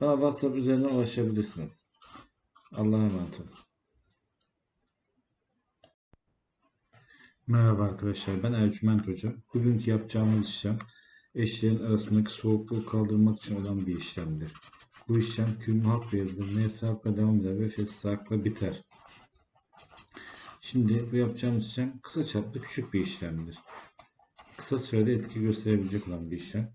bana WhatsApp üzerinden ulaşabilirsiniz. Allah'a emanet olun. Merhaba arkadaşlar ben Ercüment Hoca. Bugünkü yapacağımız işlem eşlerin arasındaki soğukluğu kaldırmak için olan bir işlemdir. Bu işlem külmü halk beyazıdır. Nefsi halkla devam eder ve fesli biter. Şimdi bu yapacağımız işlem kısa çaplı küçük bir işlemdir. Kısa sürede etki gösterebilecek olan bir işlem.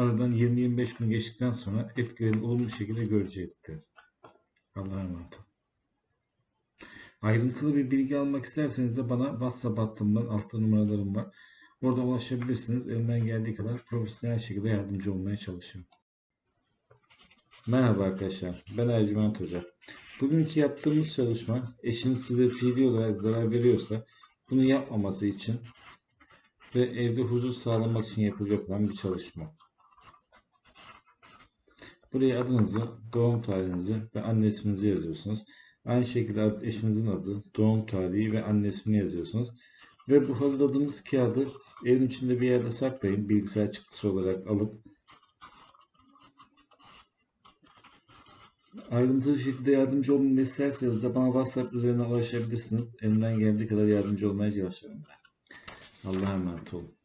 aradan 20-25 gün geçtikten sonra etkilerini olumlu şekilde görecektir. Allah'a emanet. Ayrıntılı bir bilgi almak isterseniz de bana WhatsApp hattımdan altta numaralarım var. Orada ulaşabilirsiniz. Elimden geldiği kadar profesyonel şekilde yardımcı olmaya çalışıyorum. Merhaba arkadaşlar. Ben Ercüment Hoca. Bugünkü yaptığımız çalışma eşiniz size fiili olarak zarar veriyorsa bunu yapmaması için ve evde huzur sağlamak için yapılacak olan bir çalışma. Buraya adınızı, doğum tarihinizi ve anne isminizi yazıyorsunuz. Aynı şekilde eşinizin adı, doğum tarihi ve anne ismini yazıyorsunuz. Ve bu hazırladığımız kağıdı evin içinde bir yerde saklayın. Bilgisayar çıktısı olarak alıp ayrıntılı şekilde yardımcı olmamı isterseniz de bana WhatsApp üzerinden ulaşabilirsiniz. Elimden geldiği kadar yardımcı olmaya çalışıyorum ben. Allah'a emanet olun.